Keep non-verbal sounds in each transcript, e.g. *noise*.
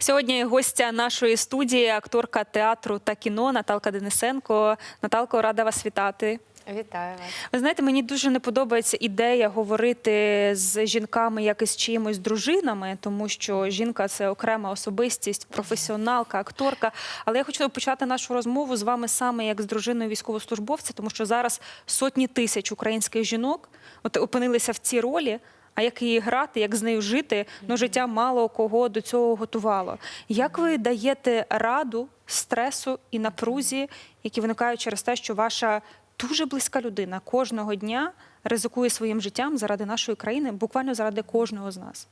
Сьогодні гостя нашої студії, акторка театру та кіно Наталка Денисенко. Наталко, рада вас вітати. Вітаю вас. Ви знаєте, мені дуже не подобається ідея говорити з жінками як із чиїмось дружинами, тому що жінка це окрема особистість, професіоналка, акторка. Але я хочу почати нашу розмову з вами саме як з дружиною військовослужбовця, тому що зараз сотні тисяч українських жінок от опинилися в цій ролі. А як її грати, як з нею жити? Ну життя мало кого до цього готувало. Як ви даєте раду стресу і напрузі, які виникають через те, що ваша дуже близька людина кожного дня ризикує своїм життям заради нашої країни, буквально заради кожного з нас?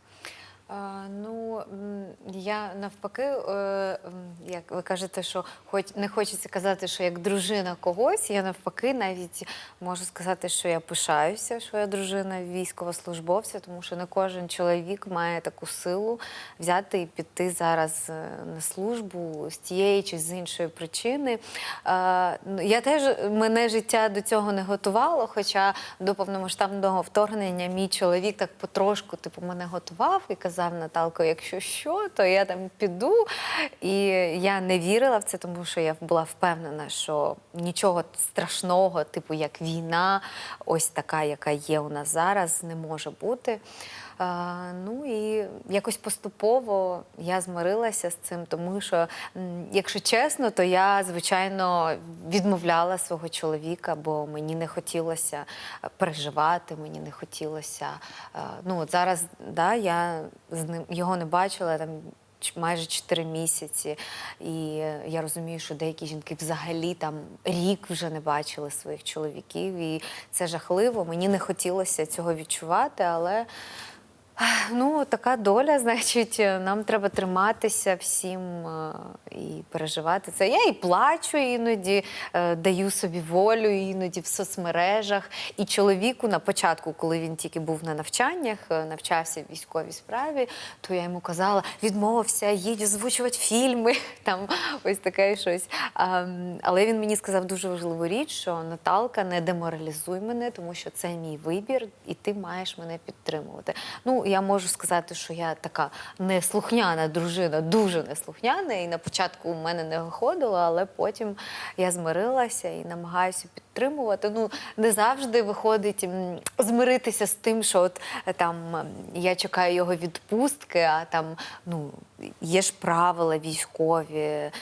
Ну я навпаки, е, як ви кажете, що хоч не хочеться казати, що як дружина когось, я навпаки навіть можу сказати, що я пишаюся, що я дружина військовослужбовця, тому що не кожен чоловік має таку силу взяти і піти зараз е, на службу з тієї чи з іншої причини. Ну, Я теж мене життя до цього не готувало, хоча до повномасштабного вторгнення мій чоловік так потрошку типу мене готував і казав Наталко, якщо що, то я там піду. І я не вірила в це, тому що я була впевнена, що нічого страшного, типу як війна, ось така, яка є у нас зараз, не може бути. Ну і якось поступово я змирилася з цим, тому що, якщо чесно, то я звичайно відмовляла свого чоловіка, бо мені не хотілося е, переживати, мені не хотілося. е, Ну от зараз да, я з ним його не бачила там. Майже 4 місяці, і я розумію, що деякі жінки взагалі там рік вже не бачили своїх чоловіків, і це жахливо. Мені не хотілося цього відчувати, але Ну, така доля, *laughs* значить, нам треба триматися всім е, і переживати це. Я і плачу іноді, е, даю собі волю іноді в соцмережах. І чоловіку на початку, коли він тільки був на навчаннях, е, навчався в військовій справі, то я йому казала: відмовився, їдь озвучувати фільми. *laughs* Там ось таке щось. Але він мені сказав дуже важливу річ, що Наталка, не деморалізуй мене, тому що це мій вибір, і ти маєш мене підтримувати. Ну, я можу сказати, що я така неслухняна дружина, дуже неслухняна, і на початку у мене не виходило, але потім я змирилася і намагаюся підтримувати. Ну, не завжди виходить змиритися з тим, що от е, там я чекаю його відпустки, а там ну. Є ж правила військові, е,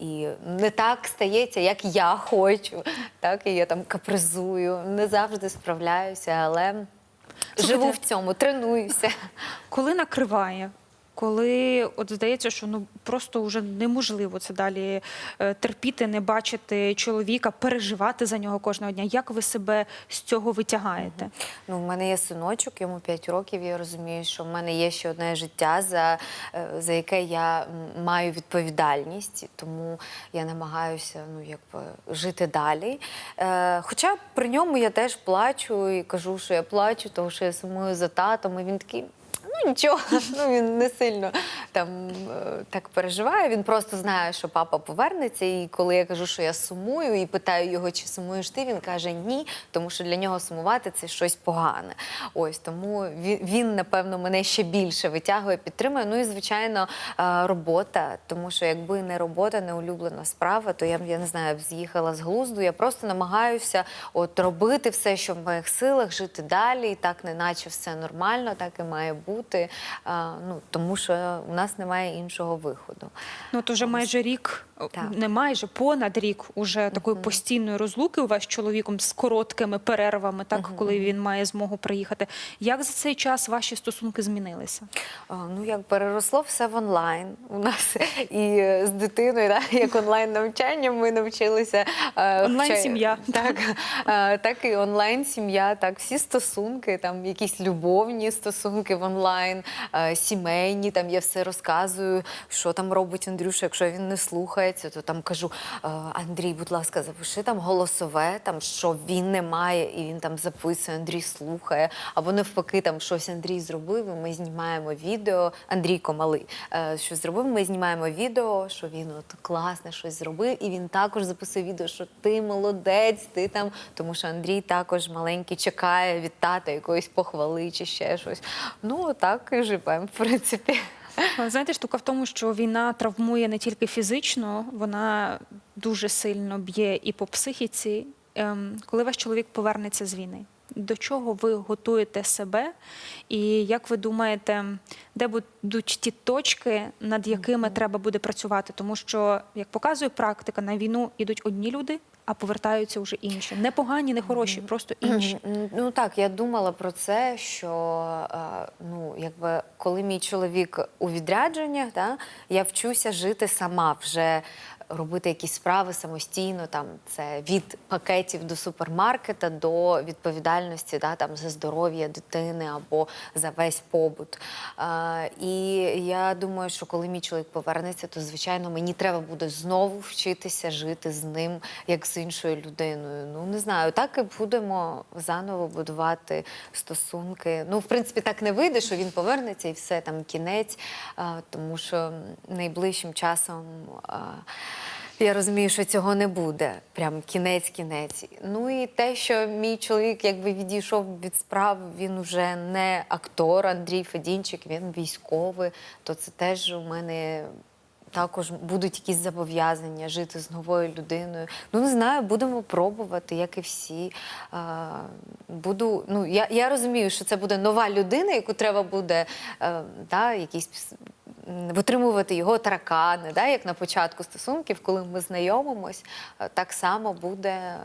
і не так стається, як я хочу. Так, і я там капризую, не завжди справляюся, але живу в цьому, тренуюся. Коли накриває? Коли от здається, що ну просто вже неможливо це далі е, терпіти, не бачити чоловіка, переживати за нього кожного дня. Як ви себе з цього витягаєте? Ну, в мене є синочок, йому 5 років. Я розумію, що в мене є ще одне життя, за, е, за яке я маю відповідальність, тому я намагаюся ну, якби, жити далі. Е, хоча при ньому я теж плачу і кажу, що я плачу, тому що я сумую за татом, і він такий. Ну нічого, ну він не сильно там е, так переживає. Він просто знає, що папа повернеться. І коли я кажу, що я сумую, і питаю його, чи сумуєш ти, він каже ні, тому що для нього сумувати це щось погане. Ось тому він, він напевно мене ще більше витягує, підтримує. Ну і звичайно, е, робота. Тому що якби не робота, не улюблена справа, то я б я не знаю, б з'їхала з глузду. Я просто намагаюся от робити все, що в моїх силах, жити далі, і так, неначе все нормально, так і має бути. А, ну тому що у нас немає іншого виходу. Ну от уже майже рік, Так. не майже понад рік уже такої постійної розлуки у вас з чоловіком з короткими перервами, так коли він має змогу приїхати. Як за цей час ваші стосунки змінилися? А, Ну, як переросло все в онлайн у нас і е, з дитиною, да, як онлайн навчання, ми навчилися е, Онлайн-сім'я. Так, е, так і онлайн сім'я, так всі стосунки, там якісь любовні стосунки в онлайн, е, сімейні. Там я все розказую, що там робить Андрюша. Якщо він не слухається, то там кажу: е, Андрій, будь ласка, запиши там голосове, там що він не має, і він там записує, Андрій слухає. Або навпаки, там щось Андрій зробив, і ми знімаємо відео. Андрійко малий е, що зробив. Ми знімаємо відео, що він от класне щось зробив, і він також записує відео, що ти молодець, ти там, тому що Андрій також маленький чекає від тата якоїсь похвали чи ще щось. Ну так і живемо, в принципі. Знаєте, штука в тому, що війна травмує не тільки фізично, вона дуже сильно б'є і по психіці. Ем, Коли ваш чоловік повернеться з війни, до чого ви готуєте себе? І як ви думаєте, де будуть ті точки, над якими треба буде працювати? Тому що, як показує практика, на війну йдуть одні люди, а повертаються вже інші. Не погані, не хороші, просто інші. Ну так, я думала про це, що е, ну, якби, коли мій чоловік у відрядженнях, да, я вчуся жити сама вже. Робити якісь справи самостійно, там це від пакетів до супермаркета до відповідальності да, там, за здоров'я дитини або за весь побут. Е, і я думаю, що коли мій чоловік повернеться, то звичайно мені треба буде знову вчитися жити з ним як з іншою людиною. Ну не знаю, так і будемо заново будувати стосунки. Ну, в принципі, так не вийде, що він повернеться і все там кінець, а, тому що найближчим часом. а, я розумію, що цього не буде. Прям кінець-кінець. Ну і те, що мій чоловік якби відійшов від справ, він вже не актор Андрій Федінчик, він військовий, то це теж у мене також будуть якісь зобов'язання жити з новою людиною. Ну не знаю, будемо пробувати, як і всі. А, буду, ну я, я розумію, що це буде нова людина, яку треба буде е, да, якісь. Витримувати його таракани, да, як на початку стосунків, коли ми знайомимось, е, так само буде.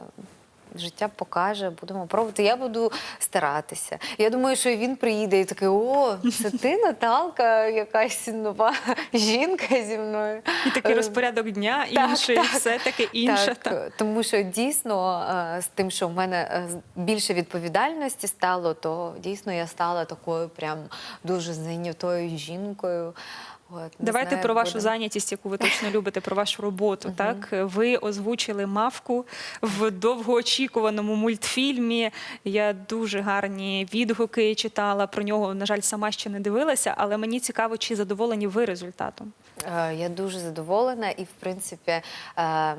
Життя покаже, будемо пробувати. Я буду старатися. Я думаю, що він приїде і такий: о, це ти, Наталка, якась нова жінка зі мною. І такий Е, розпорядок дня так, інший, так. все таке інше. Так, е, тому що дійсно е, з тим, що в мене е, більше відповідальності стало, то дійсно я стала такою прям дуже зайнятою жінкою. От, Давайте знаю, про вашу буде. зайнятість, яку ви точно *laughs* любите, про вашу роботу. Так ви озвучили мавку в довгоочікуваному мультфільмі. Я дуже гарні відгуки читала про нього. На жаль, сама ще не дивилася, але мені цікаво, чи задоволені ви результатом. Е, Я дуже задоволена, і в принципі, е,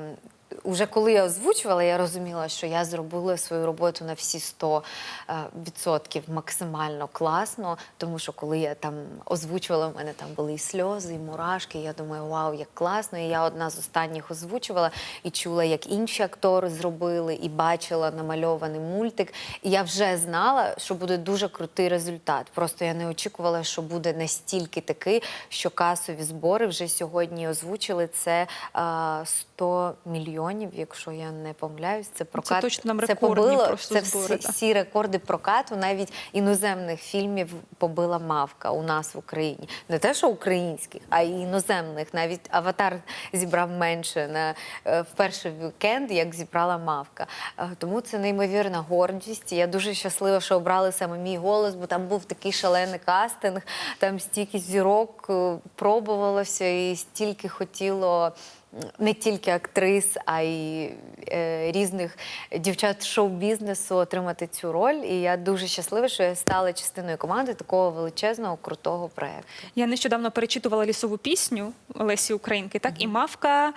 уже коли я озвучувала, я розуміла, що я зробила свою роботу на всі 100 е, відсотків максимально класно. Тому що коли я там озвучувала, в мене там були і сльози, і мурашки. Я думаю, вау, як класно! І я одна з останніх озвучувала і чула, як інші актори зробили, і бачила намальований мультик. І я вже знала, що буде дуже крутий результат. Просто я не очікувала, що буде настільки такий, що касові збори вже сьогодні озвучили. Це а, 100 мільйонів, якщо я не помиляюсь. Це прокат. точно нам це побило, це збори, всі, всі рекорди прокату, навіть іноземних фільмів побила мавка у нас в Україні. Не те, що українських, а й іноземних. Навіть аватар зібрав менше на е, в перший вікенд, як зібрала мавка. Е, Тому це неймовірна гордість. Я дуже щаслива, що обрали саме мій голос, бо там був такий шалений кастинг, там стільки зірок е, пробувалося і стільки хотіло не тільки актрис, а й е, різних дівчат шоу-бізнесу отримати цю роль. І я дуже щаслива, що я стала частиною команди такого величезного, крутого проєкту. Я нещодавно перечитувала лісову пісню Лесі Українки, так і мавка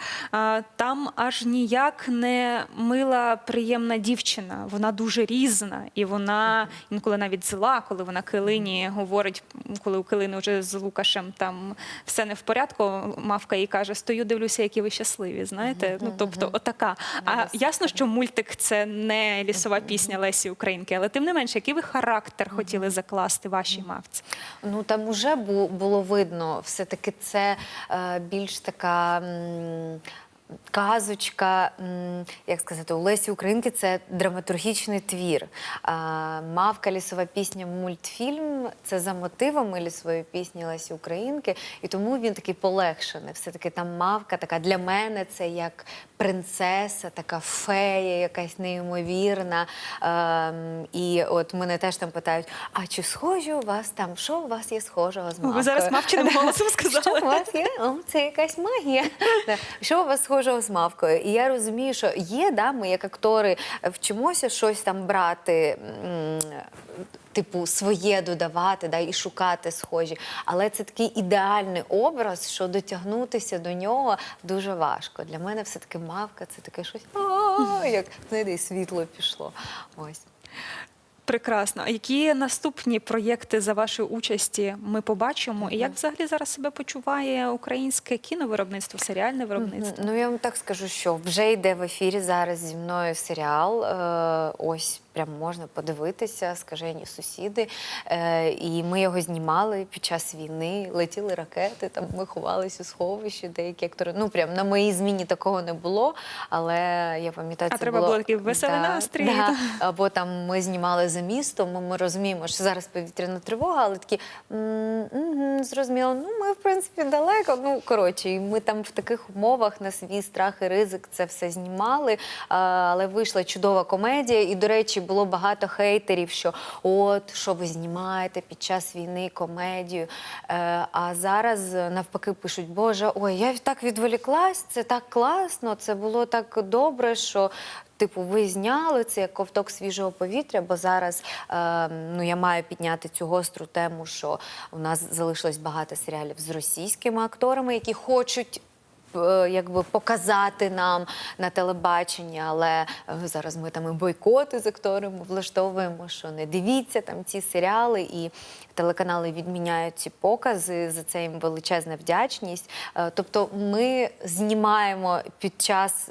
там аж ніяк не мила, приємна дівчина. Вона дуже різна, і вона інколи навіть зла, коли вона килині говорить, коли у килини вже з Лукашем там все не в порядку. Мавка їй каже: стою, дивлюся, які ви щасливі. Знаєте, ну тобто, отака. А ясно, що мультик це не лісова пісня Лесі Українки, але тим не менше, який ви характер хотіли закласти вашій мавці? Ну там уже було видно, все-таки це е, більш така. Казочка, як сказати, у Лесі Українки це драматургічний твір. Мавка лісова пісня мультфільм це за мотивами лісової пісні Лесі Українки, і тому він такий полегшений. Все-таки там мавка така для мене це як принцеса, така фея, якась неймовірна. І от мене теж там питають: а чи схожі у вас там? Що у вас є схожого з Ви зараз мавчиним *laughs* голосом сказали. Що у вас є? О, це якась магія. *laughs* Що у вас схожого з мавкою? І я розумію, що є, да, ми як актори вчимося щось там брати. Типу, своє додавати да, і шукати схожі. Але це такий ідеальний образ, що дотягнутися до нього дуже важко. Для мене все-таки мавка це таке щось, як і світло пішло. Ось. Прекрасно. А які наступні проєкти за вашої участі ми побачимо? І як взагалі зараз себе почуває українське кіновиробництво, серіальне виробництво? Ну я вам так скажу, що вже йде в ефірі зараз зі мною серіал. Е, ось прям можна подивитися, скажені сусіди. Е, і ми його знімали під час війни. Летіли ракети, там ми ховались у сховищі, деякі актори. Ну прям на моїй зміні такого не було. Але я пам'ятаю, А це треба було було такий веселий Да, настрій. Да. Або там ми знімали за містом. Ми, розуміємо, що зараз повітряна тривога, але такі «М, мгм, зрозуміло. Ну ми в принципі далеко. Ну коротше, і ми там в таких умовах на свій страх і ризик це все знімали. Але вийшла чудова комедія. І, до речі, було багато хейтерів, що от що ви знімаєте під час війни комедію. Е, А зараз е, навпаки пишуть: Боже, ой, я так відволіклась, це так класно, це було так добре, що. Типу, ви зняли це як ковток свіжого повітря, бо зараз е, ну, я маю підняти цю гостру тему, що у нас залишилось багато серіалів з російськими акторами, які хочуть. Е, Якби показати нам на телебаченні, але е, зараз ми там і бойкоти з акторами влаштовуємо, що не дивіться там ці серіали, і телеканали відміняють ці покази. За це їм величезна вдячність. Е, Тобто, ми знімаємо під час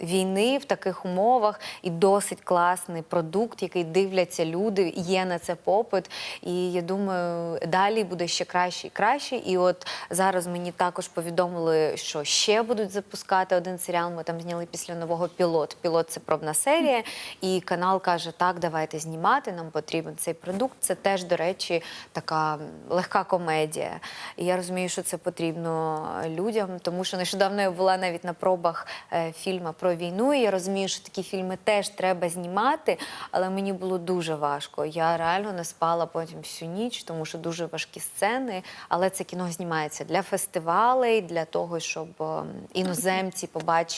війни в таких умовах і досить класний продукт, який дивляться люди. Є на це попит. І я думаю, далі буде ще краще і краще. І от зараз мені також повідомили, що ще будуть запускати один серіал. Ми там зняли після нового пілот. Пілот це пробна серія. І канал каже: так, давайте знімати. Нам потрібен цей продукт. Це теж, до речі, така легка комедія. І я розумію, що це потрібно людям, тому що нещодавно я була навіть на пробах е, фільму про війну. І я розумію, що такі фільми теж треба знімати, але мені було дуже важко. Я реально не спала потім всю ніч, тому що дуже важкі сцени. Але це кіно знімається для фестивалей, для того, щоб е, іноземці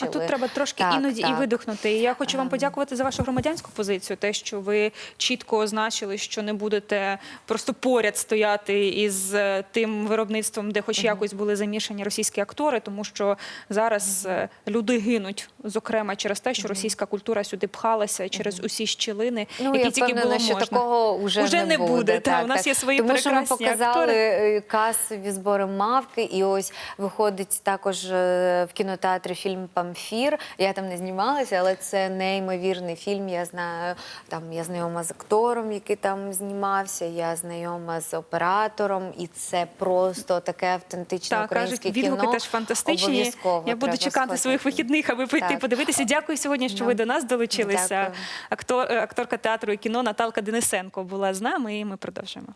А тут треба трошки Так, іноді і видихнути. І я хочу вам Ем. подякувати за вашу громадянську позицію, те, що ви чітко означили, що не будете просто поряд стояти із е, тим виробництвом, де хоч якось були замішані російські актори, тому що зараз е, люди гинуть, зокрема через те, що російська культура сюди пхалася через усі щілини, Ну, які тільки було що такого вже, Уже не буде, та, у нас є свої Тому що ми показали актори. касові збори мавки, і ось виходить також е, в кінотеатрі фільм Памфір. Я там не знімалася, але це неймовірний фільм. Я знаю, там я знайома з актором, який там знімався. Я знайома з оператором, і це просто таке автентичне Так, кажуть, українське відгуки кіно. теж фантастичні. Обов'язково Я буду треба чекати сходити. своїх вихідних, аби прийти Так. подивитися. Дякую сьогодні, що Да. ви до нас долучилися. Дякую. Актор, акторка театру і кіно Наталка Денисенко була з нами, і ми продовжуємо.